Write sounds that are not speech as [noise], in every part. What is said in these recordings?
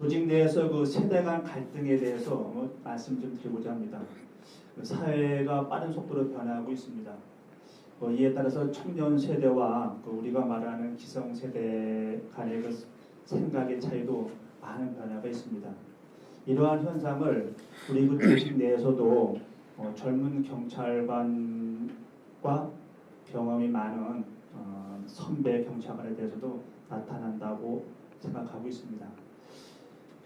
조직 내에서 그 세대 간 갈등에 대해서 뭐 말씀 좀 드리고자 합니다. 그 사회가 빠른 속도로 변화하고 있습니다. 뭐 이에 따라서 청년 세대와 그 우리가 말하는 기성 세대 간의 그 생각의 차이도 많은 변화가 있습니다. 이러한 현상을 우리 그 조직 내에서도 어, 젊은 경찰관과 경험이 많은 어, 선배 경찰관에 대해서도 나타난다고 생각하고 있습니다.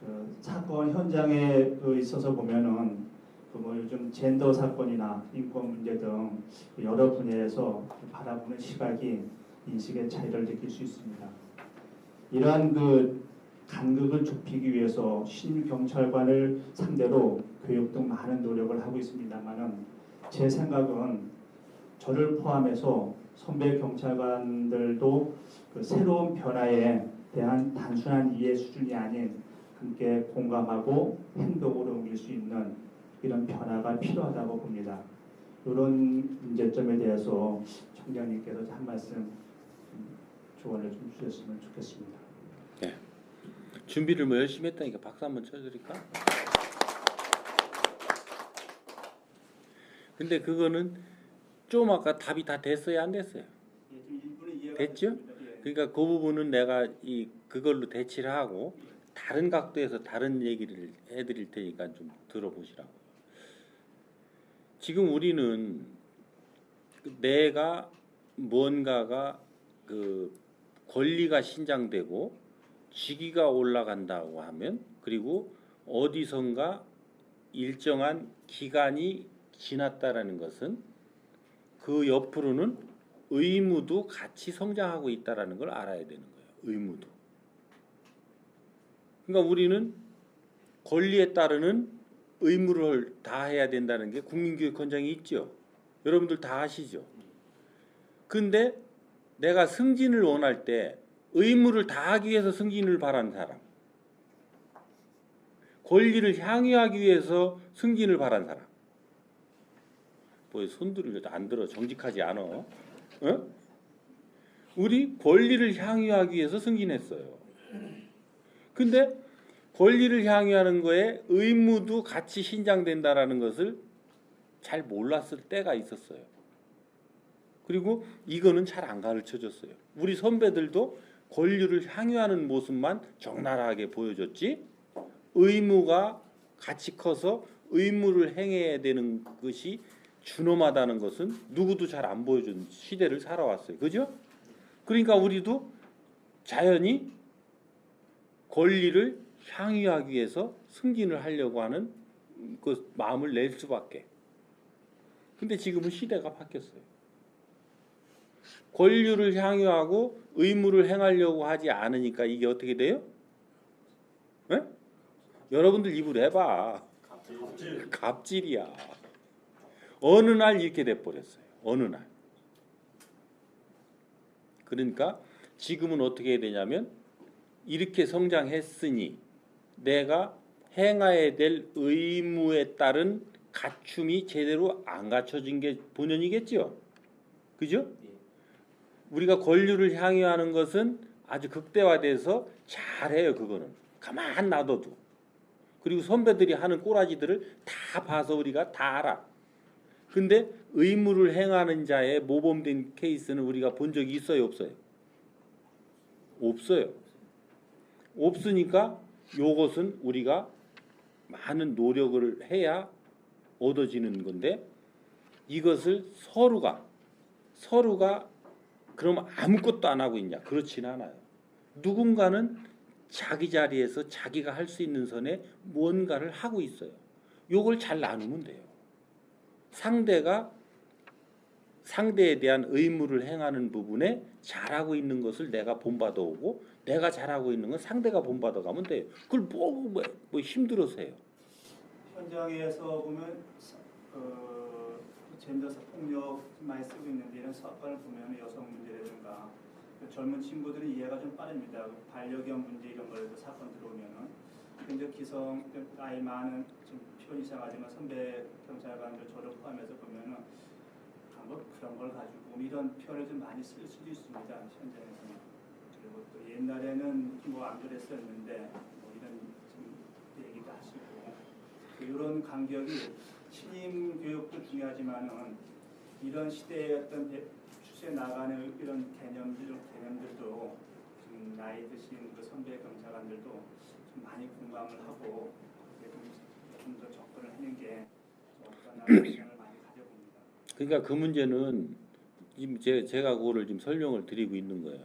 그 사건 현장에 그 있어서 보면은 그 뭐 요즘 젠더 사건이나 인권 문제 등 여러 분야에서 바라보는 시각이 인식의 차이를 느낄 수 있습니다. 이러한 그 간극을 좁히기 위해서 신입 경찰관을 상대로 교육 등 많은 노력을 하고 있습니다만은 제 생각은 저를 포함해서 선배 경찰관들도 그 새로운 변화에 대한 단순한 이해 수준이 아닌 함께 공감하고 행동으로 옮길 수 있는 이런 변화가 필요하다고 봅니다. 이런 문제점에 대해서 총장님께서 한 말씀 조언을 좀 주셨으면 좋겠습니다. 준비를 뭐 열심히 했다니까 박수 한번 쳐드릴까? 근데 그거는 좀 아까 답이 다 됐어요 안 됐어요? 됐죠? 그러니까 그 부분은 내가 이 그걸로 대치를 하고 다른 각도에서 다른 얘기를 해드릴 테니까 좀 들어보시라고. 지금 우리는 그 내가 뭔가가 그 권리가 신장되고 직위가 올라간다고 하면 그리고 어디선가 일정한 기간이 지났다라는 것은 그 옆으로는 의무도 같이 성장하고 있다라는 걸 알아야 되는 거예요. 의무도. 그러니까 우리는 권리에 따르는 의무를 다 해야 된다는 게 국민교육헌장이 있죠. 여러분들 다 아시죠. 근데 내가 승진을 원할 때 의무를 다하기 위해서 승진을 바라는 사람, 권리를 향유하기 위해서 승진을 바라는 사람. 뭐 손들을 안 들어 정직하지 않아. 어? 우리 권리를 향유하기 위해서 승진했어요. 근데 권리를 향유하는 거에 의무도 같이 신장된다라는 것을 잘 몰랐을 때가 있었어요. 그리고 이거는 잘 안 가르쳐 줬어요. 우리 선배들도 권리를 향유하는 모습만 적나라하게 보여줬지 의무가 같이 커서 의무를 행해야 되는 것이 준엄하다는 것은 누구도 잘 안 보여준 시대를 살아왔어요. 그죠? 그러니까 우리도 자연히 권리를 향유하기 위해서 승진을 하려고 하는 그 마음을 낼 수밖에. 근데 지금은 시대가 바뀌었어요. 권리를 향유하고 의무를 행하려고 하지 않으니까 이게 어떻게 돼요? 에? 여러분들 입으로 해봐. 갑질. 갑질이야. 어느 날 이렇게 돼버렸어요. 어느 날. 그러니까 지금은 어떻게 해야 되냐면 이렇게 성장했으니 내가 행해야 될 의무에 따른 갖춤이 제대로 안 갖춰진 게 본연이겠죠. 그죠? 우리가 권리를 향유하는 것은 아주 극대화돼서 잘해요. 그거는 가만 놔둬도. 그리고 선배들이 하는 꼬라지들을 다 봐서 우리가 다 알아. 근데 의무를 행하는 자의 모범된 케이스는 우리가 본 적이 있어요, 없어요? 없어요. 없으니까 요것은 우리가 많은 노력을 해야 얻어지는 건데 이것을 서로가 서로가 그럼 아무것도 안 하고 있냐? 그렇진 않아요. 누군가는 자기 자리에서 자기가 할 수 있는 선에 뭔가를 하고 있어요. 요걸 잘 나누면 돼요. 상대가 상대에 대한 의무를 행하는 부분에 잘하고 있는 것을 내가 본받아 오고 내가 잘하고 있는 건 상대가 본받아 가면 돼요. 그걸 뭐, 뭐, 뭐 힘들어서 해요. 현장에서 보면 어, 젠더 폭력 많이 쓰고 있는데 이런 사건을 보면 여성 문제라든가 그 젊은 친구들은 이해가 좀 빠릅니다. 그 반려견 문제 이런 거에도 사건 들어오면은 근데 기성 나이 많은 좀 표현 이상하지만 선배 경찰관들 저를 포함해서 아, 뭐 그런 걸 가지고 이런 표현을 좀 많이 쓸 수도 있습니다 현장에서는 그리고 또 옛날에는 뭐 안 그랬었는데 뭐 이런 좀 간격이 신임 교육도 중요하지만은 이런 시대의 어떤 배- 추세 나가는 이런 개념들 개념들도 좀 나이 드신 그 선배 경찰관들도 좀 많이 공감을 하고 좀더 접근을 하는 게 어떠나 시간을 [clears throat] 많이 가져봅니다. 그러니까 그 문제는 지금 제, 제가 그거를 지금 설명을 드리고 있는 거예요.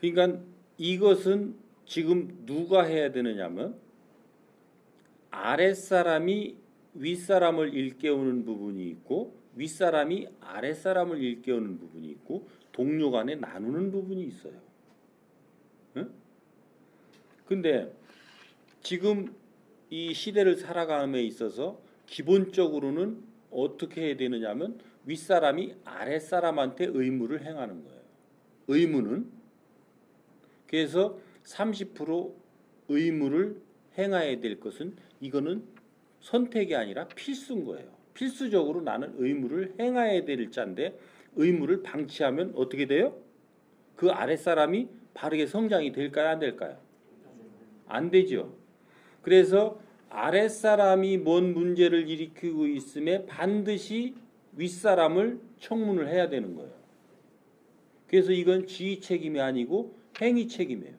그러니까 이것은 지금 누가 해야 되느냐면 아랫사람이 윗사람을 일깨우는 부분이 있고 윗사람이 아랫사람을 일깨우는 부분이 있고 동료 간에 나누는 부분이 있어요. 응? 근데 지금 이 시대를 살아감에 있어서 기본적으로는 어떻게 해야 되느냐면 윗사람이 아랫사람한테 의무를 행하는 거예요. 의무는 그래서 30% 의무를 행해야 될 것은 이거는 선택이 아니라 필수인 거예요. 필수적으로 나는 의무를 행해야 될 자인데 의무를 방치하면 어떻게 돼요? 그 아랫사람이 바르게 성장이 될까요? 안 될까요? 안 되죠. 그래서 아랫사람이 뭔 문제를 일으키고 있음에 반드시 윗사람을 청문을 해야 되는 거예요. 그래서 이건 지휘 책임이 아니고 행위 책임이에요.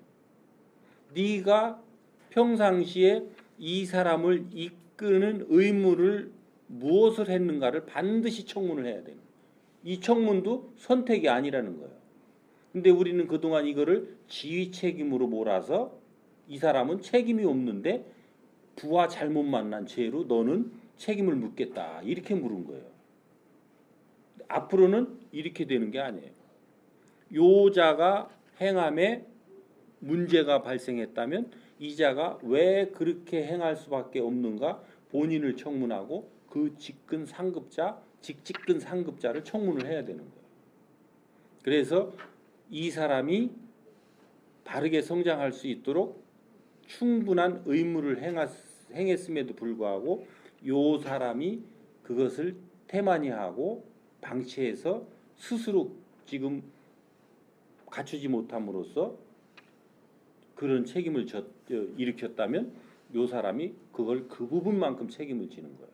네가 평상시에 이 사람을 이끄는 의무를 무엇을 했는가를 반드시 청문을 해야 돼요. 이 청문도 선택이 아니라는 거예요. 근데 우리는 그동안 이거를 지휘 책임으로 몰아서 이 사람은 책임이 없는데 부하 잘못 만난 죄로 너는 책임을 묻겠다. 이렇게 물은 거예요. 앞으로는 이렇게 되는 게 아니에요. 요자가 행함에 문제가 발생했다면 이자가 왜 그렇게 행할 수밖에 없는가 본인을 청문하고 그 직근 상급자, 직직근 상급자를 청문을 해야 되는 거예요. 그래서 이 사람이 바르게 성장할 수 있도록 충분한 의무를 행했음에도 불구하고 요 사람이 그것을 태만히 하고 방치해서 스스로 지금 갖추지 못함으로써 그런 책임을 져, 저, 일으켰다면 요 사람이 그걸 그 부분만큼 책임을 지는 거예요.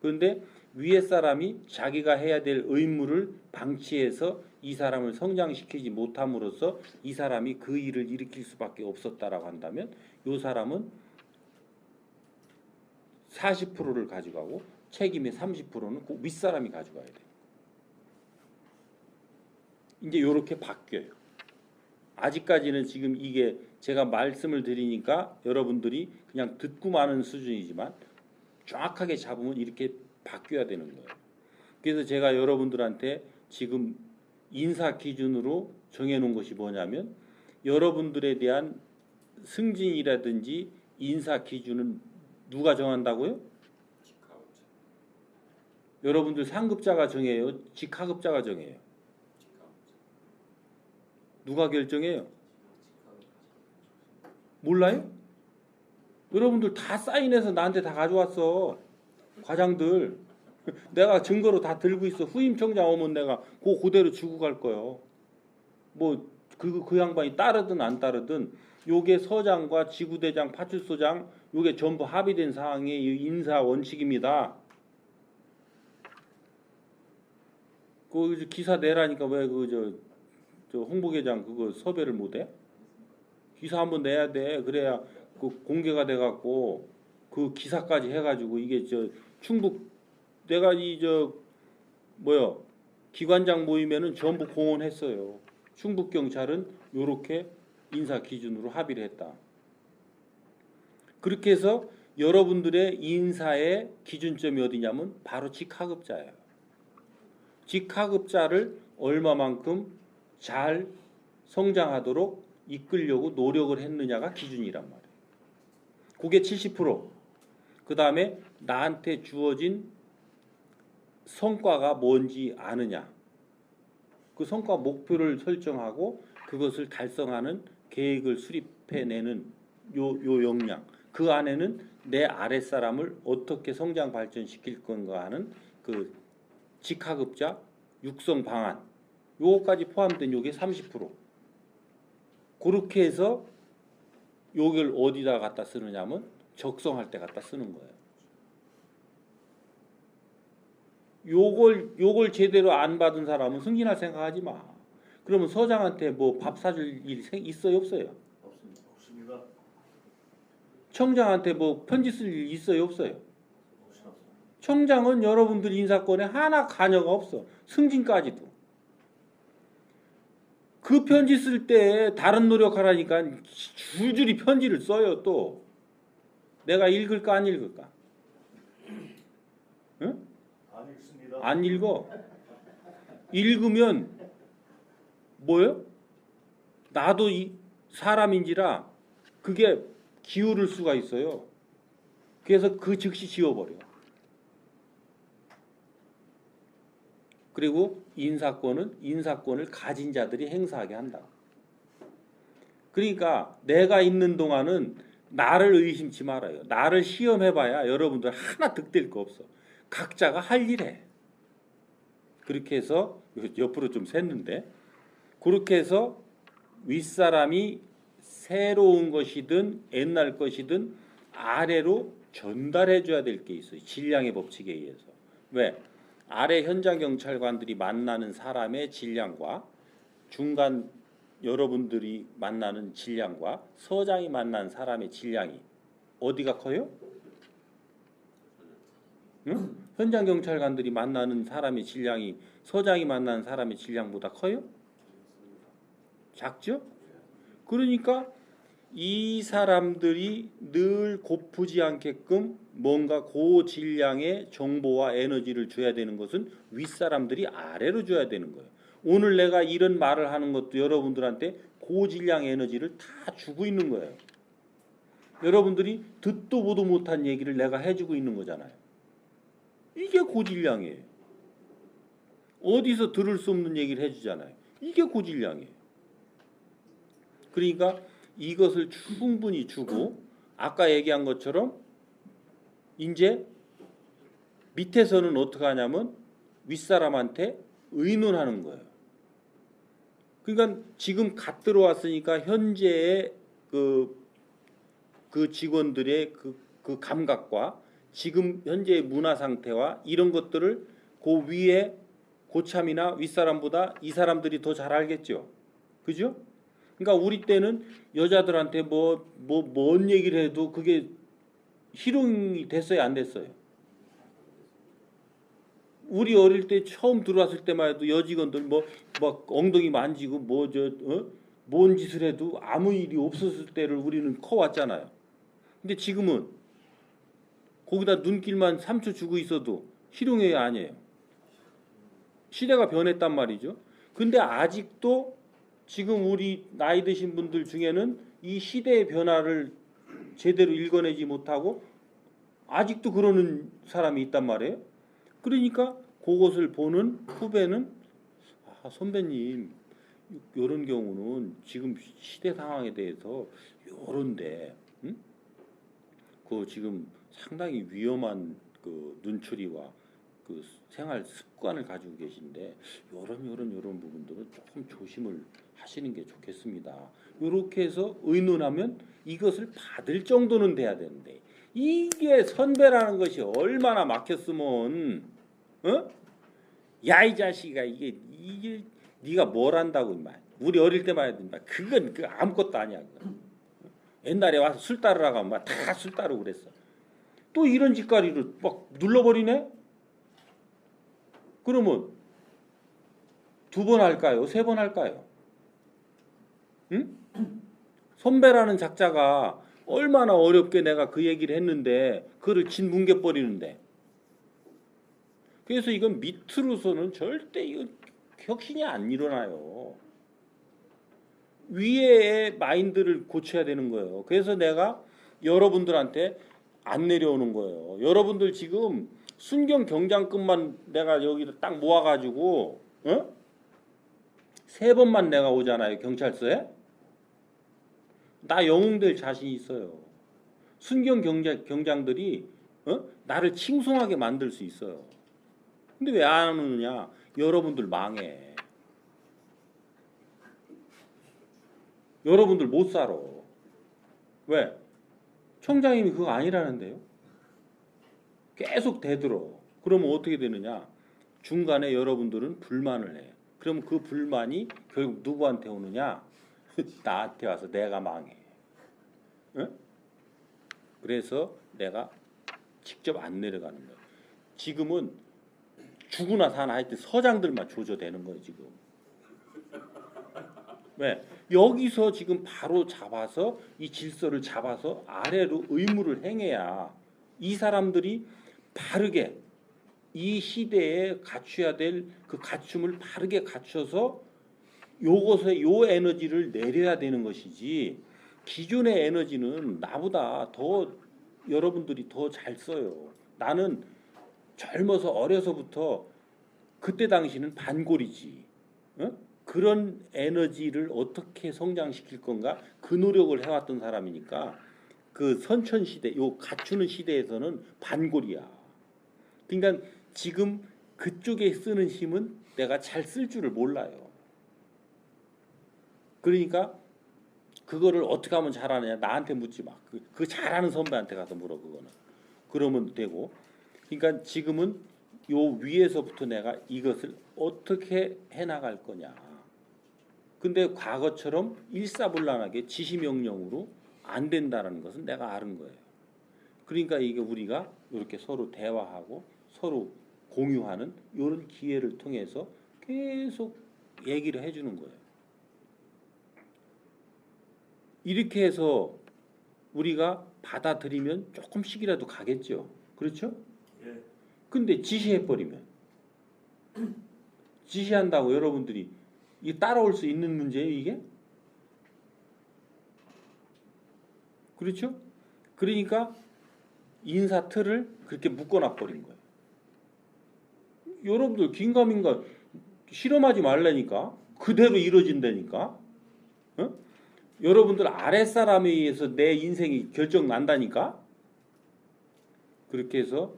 그런데 위에 사람이 자기가 해야 될 의무를 방치해서 이 사람을 성장시키지 못함으로써 이 사람이 그 일을 일으킬 수밖에 없었다라고 한다면 요 사람은 40%를 가져가고 책임의 30%는 그 윗사람이 가져가야 돼요. 이제 이렇게 바뀌어요. 아직까지는 지금 이게 제가 말씀을 드리니까 여러분들이 그냥 듣고 마는 수준이지만 정확하게 잡으면 이렇게 바뀌어야 되는 거예요. 그래서 제가 여러분들한테 지금 인사 기준으로 정해놓은 것이 뭐냐면 여러분들에 대한 승진이라든지 인사 기준은 누가 정한다고요? 여러분들 상급자가 정해요? 직하급자가 정해요? 누가 결정해요? 몰라요? 여러분들 다 사인해서 나한테 다 가져왔어. 과장들. [laughs] 내가 증거로 다 들고 있어. 후임 청장 오면 내가 그 그대로 주고 갈 거예요. 뭐 그 그 양반이 따르든 안 따르든 요게 서장과 지구대장, 파출소장 요게 전부 합의된 사항의 이 인사 원칙입니다. 그 기사 내라니까 왜 그 저 저 홍보계장 그거 섭외를 못해? 기사 한번 내야 돼. 그래야 그 공개가 돼 갖고 그 기사까지 해가지고 이게 저 충북 내가 이 저 뭐야 기관장 모임에는 전부 공언했어요. 충북 경찰은 요렇게 인사 기준으로 합의를 했다. 그렇게 해서 여러분들의 인사의 기준점이 어디냐면 바로 직하급자예요. 직하급자를 얼마만큼 잘 성장하도록 이끌려고 노력을 했느냐가 기준이란 말이에요. 그게 70%. 그 다음에 나한테 주어진 성과가 뭔지 아느냐. 그 성과 목표를 설정하고 그것을 달성하는 계획을 수립해내는 요, 요 역량. 그 안에는 내 아랫사람을 어떻게 성장 발전시킬 건가 하는 그 직하급자 육성 방안. 요거까지 포함된 요게 30%. 그렇게 해서 요걸 어디다 갖다 쓰느냐면 적성할 때 갖다 쓰는 거예요. 요걸 요걸 제대로 안 받은 사람은 승진할 생각하지 마. 그러면 서장한테 뭐 밥 사줄 일 생- 있어요 없어요? 없습니다. 청장한테 뭐 편지 쓸 일 있어요 없어요? 청장은 여러분들 인사권에 하나 관여가 없어. 승진까지도. 그 편지 쓸 때 다른 노력하라니까 줄줄이 편지를 써요 또. 내가 읽을까 안 읽을까? 안 읽습니다. 안 읽어. 읽으면 뭐요? 나도 이 사람인지라 그게 기울을 수가 있어요. 그래서 그 즉시 지워버려. 그리고 인사권은 인사권을 가진 자들이 행사하게 한다. 그러니까 내가 있는 동안은 나를 의심치 말아요. 나를 시험해봐야 여러분들 하나 득될 거 없어. 각자가 할 일해. 그렇게 해서 옆으로 좀 샜는데 그렇게 해서 윗사람이 새로운 것이든 옛날 것이든 아래로 전달해 줘야 될 게 있어요. 질량의 법칙에 의해서. 왜? 아래 현장 경찰관들이 만나는 사람의 질량과 중간 여러분들이 만나는 질량과 서장이 만난 사람의 질량이 어디가 커요? 응? 현장 경찰관들이 만나는 사람의 질량이 서장이 만나는 사람의 질량보다 커요? 작죠? 그러니까 이 사람들이 늘 고프지 않게끔 뭔가 고질량의 정보와 에너지를 줘야 되는 것은 윗사람들이 아래로 줘야 되는 거예요. 오늘 내가 이런 말을 하는 것도 여러분들한테 고질량 에너지를 다 주고 있는 거예요. 여러분들이 듣도 보도 못한 얘기를 내가 해주고 있는 거잖아요. 이게 고질량이에요. 어디서 들을 수 없는 얘기를 해주잖아요. 이게 고질량이에요. 그러니까 이것을 충분히 주고 아까 얘기한 것처럼 이제 밑에서는 어떻게 하냐면 윗사람한테 의논하는 거예요. 그러니까 지금 갓 들어왔으니까 현재의 그, 그 직원들의 그, 그 감각과 지금 현재의 문화 상태와 이런 것들을 그 위에 고참이나 윗사람보다 이 사람들이 더 잘 알겠죠. 그죠? 그러니까 우리 때는 여자들한테 뭐 뭐 뭔 얘기를 해도 그게 희롱이 됐어요, 안 됐어요? 우리 어릴 때 처음 들어왔을 때만 해도 여직원들 뭐 막 엉덩이 만지고 뭐저 어? 뭔 짓을 해도 아무 일이 없었을 때를 우리는 커왔잖아요. 근데 지금은 거기다 눈길만 3초 주고 있어도 희롱이 아니에요. 시대가 변했단 말이죠. 근데 아직도 지금 우리 나이 드신 분들 중에는 이 시대의 변화를 제대로 읽어내지 못하고 아직도 그러는 사람이 있단 말이에요. 그러니까 그것을 보는 후배는 아, 선배님 이런 경우는 지금 시대 상황에 대해서 요런데 응? 그 지금 상당히 위험한 그 눈초리와 그 생활 습관을 가지고 계신데 요런 요런 요런 부분들은 조금 조심을 하시는 게 좋겠습니다. 이렇게 해서 의논하면 이것을 받을 정도는 돼야 되는데 이게 선배라는 것이 얼마나 막혔으면 어? 야이 자식아 이게 이게 네가 뭘 한다고 임마 우리 어릴 때만 해도 임마 그건 그 아무것도 아니야. 옛날에 와서 술 따르라고 하면 다 술 따르고 그랬어 또 이런 짓거리를 막 눌러버리네 그러면 두 번 할까요 세 번 할까요 응? 선배라는 작자가 얼마나 어렵게 내가 그 얘기를 했는데 그를 짓뭉개 버리는데 그래서 이건 밑으로서는 절대 이거 혁신이 안 일어나요. 위에의 마인드를 고쳐야 되는 거예요. 그래서 내가 여러분들한테 안 내려오는 거예요. 여러분들 지금 순경 경장급만 내가 여기를 딱 모아가지고 어? 세 번만 내가 오잖아요 경찰서에 나 영웅될 자신 있어요. 순경 경장, 경장들이 어? 나를 칭송하게 만들 수 있어요. 근데 왜 안 오느냐? 여러분들 망해. 여러분들 못 살아. 왜? 청장님이 그거 아니라는데요. 계속 대들어. 그러면 어떻게 되느냐? 중간에 여러분들은 불만을 해. 그럼 그 불만이 결국 누구한테 오느냐? [laughs] 나한테 와서 내가 망해. 응? 그래서 내가 직접 안 내려가는 거예요. 지금은 죽으나 사나 하여튼 서장들만 조져대는 거예요 지금. [laughs] 왜? 여기서 지금 바로 잡아서 이 질서를 잡아서 아래로 의무를 행해야 이 사람들이 바르게 이 시대에 갖춰야 될 그 갖춤을 바르게 갖춰서 요것에 요 에너지를 내려야 되는 것이지 기존의 에너지는 나보다 더 여러분들이 더 잘 써요. 나는 젊어서 어려서부터 그때 당시는 반골이지. 어? 그런 에너지를 어떻게 성장시킬 건가 그 노력을 해왔던 사람이니까 그 선천 시대 요 갖추는 시대에서는 반골이야. 그러니까 지금 그쪽에 쓰는 힘은 내가 잘 쓸 줄을 몰라요. 그러니까 그거를 어떻게 하면 잘하느냐 나한테 묻지 마. 그, 그 잘하는 선배한테 가서 물어 그거는. 그러면 되고. 그러니까 지금은 요 위에서부터 내가 이것을 어떻게 해 나갈 거냐. 근데 과거처럼 일사불란하게 지시명령으로 안 된다는 것은 내가 아는 거예요. 그러니까 이게 우리가 이렇게 서로 대화하고 서로 공유하는 이런 기회를 통해서 계속 얘기를 해주는 거예요. 이렇게 해서 우리가 받아들이면 조금씩이라도 가겠죠. 그렇죠? 예. 근데 지시해버리면 지시한다고 여러분들이 이 따라올 수 있는 문제예요 이게? 그렇죠? 그러니까 인사 틀을 그렇게 묶어놔 버린 거예요. 여러분들 긴가민가 실험하지 말라니까 그대로 이루어진다니까. 어? 여러분들 아랫사람에 의해서 내 인생이 결정 난다니까. 그렇게 해서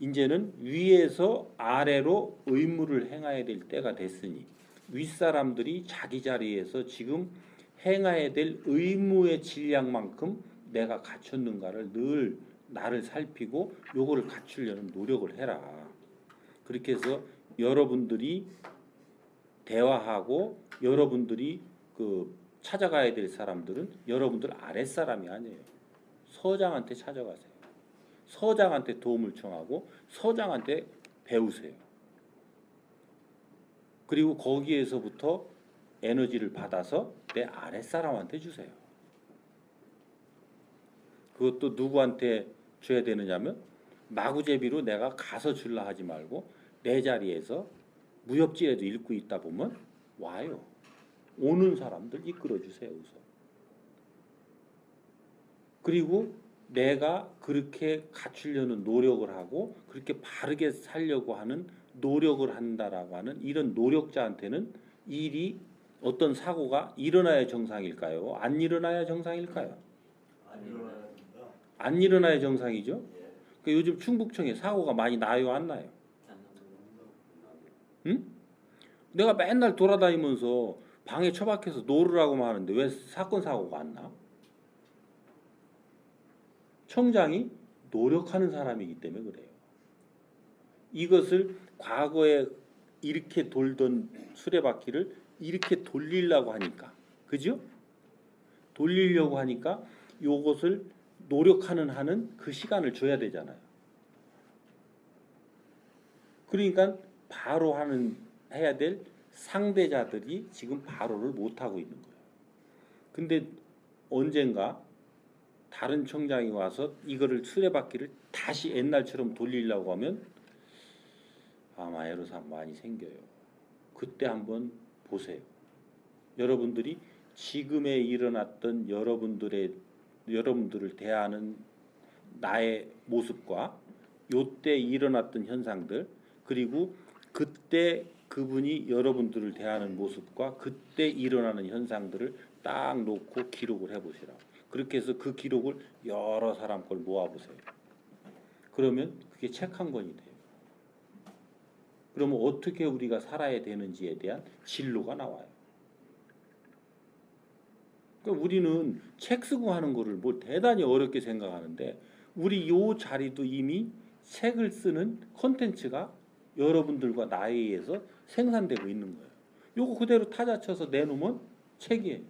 이제는 위에서 아래로 의무를 행해야 될 때가 됐으니 윗사람들이 자기 자리에서 지금 행해야 될 의무의 질량만큼 내가 갖췄는가를 늘 나를 살피고 요거를 갖추려는 노력을 해라. 그렇게 해서 여러분들이 대화하고 여러분들이 그 찾아가야 될 사람들은 여러분들 아랫사람이 아니에요. 서장한테 찾아가세요. 서장한테 도움을 청하고 서장한테 배우세요. 그리고 거기에서부터 에너지를 받아서 내 아랫사람한테 주세요. 그것도 누구한테 줘야 되느냐면 마구제비로 내가 가서 줄라 하지 말고 내 자리에서 무협지에도 읽고 있다 보면 와요. 오는 사람들 이끌어 주세요 우선. 그리고 내가 그렇게 갖추려는 노력을 하고 그렇게 바르게 살려고 하는 노력을 한다라고 하는 이런 노력자한테는 일이 어떤 사고가 일어나야 정상일까요? 안 일어나야 정상일까요? 안 일어나야 됩니다. 안 일어나야 정상이죠. 예. 그 요즘 충북청에 사고가 많이 나요, 안 나요? 응? 내가 맨날 돌아다니면서 방에 처박혀서 놀으라고만 하는데 왜 사건 사고가 안 나? 청장이 노력하는 사람이기 때문에 그래요. 이것을 과거에 이렇게 돌던 수레바퀴를 이렇게 돌리려고 하니까, 그죠? 돌리려고 하니까 요것을 노력하는 하는 그 시간을 줘야 되잖아요. 그러니까 바로 하는 해야 될 상대자들이 지금 바로를 못 하고 있는 거예요. 근데 언젠가 다른 청장이 와서 이거를 수레바퀴를 다시 옛날처럼 돌리려고 하면 아마 애로사항 많이 생겨요. 그때 한번 보세요. 여러분들이 지금에 일어났던 여러분들의 여러분들을 대하는 나의 모습과 요때 일어났던 현상들 그리고 그때 그분이 여러분들을 대하는 모습과 그때 일어나는 현상들을 딱 놓고 기록을 해보시라. 그렇게 해서 그 기록을 여러 사람 걸 모아보세요. 그러면 그게 책 한 권이 돼요. 그러면 어떻게 우리가 살아야 되는지에 대한 진로가 나와요. 그러니까 우리는 책 쓰고 하는 거를 뭐 대단히 어렵게 생각하는데 우리 요 자리도 이미 책을 쓰는 콘텐츠가 여러분들과 나에 의해서 생산되고 있는 거예요. 요거 그대로 타자 쳐서 내놓으면 책이에요.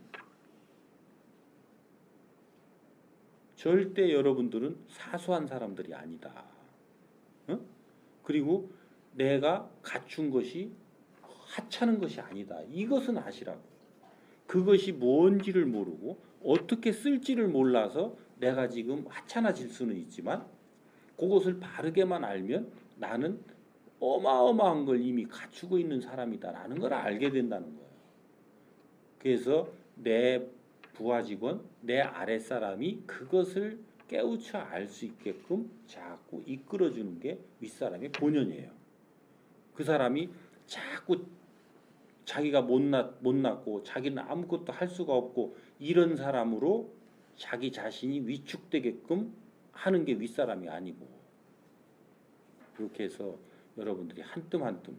절대 여러분들은 사소한 사람들이 아니다. 어? 그리고 내가 갖춘 것이 하찮은 것이 아니다. 이것은 아시라고. 그것이 뭔지를 모르고 어떻게 쓸지를 몰라서 내가 지금 하찮아질 수는 있지만 그것을 바르게만 알면 나는 어마어마한 걸 이미 갖추고 있는 사람이다라는 걸 알게 된다는 거예요. 그래서 내 부하 직원, 내 아랫 사람이 그것을 깨우쳐 알 수 있게끔 자꾸 이끌어 주는 게 윗사람의 본연이에요. 그 사람이 자꾸 자기가 못났 못났고 자기는 아무것도 할 수가 없고 이런 사람으로 자기 자신이 위축되게끔 하는 게 윗사람이 아니고 그렇게 해서 여러분들이 한뜸 한뜸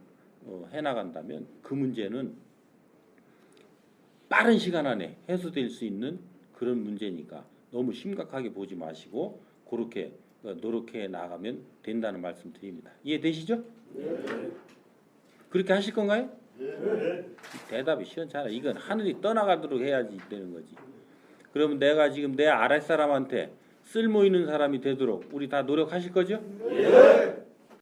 어, 해나간다면 그 문제는 빠른 시간 안에 해소될 수 있는 그런 문제니까 너무 심각하게 보지 마시고 그렇게 어, 노력해 나가면 된다는 말씀 드립니다. 이해되시죠? 그렇게 하실 건가요? 대답이 시원찮아. 이건 하늘이 떠나가도록 해야지 되는 거지. 그러면 내가 지금 내 아랫 사람한테 쓸모 있는 사람이 되도록 우리 다 노력하실 거죠?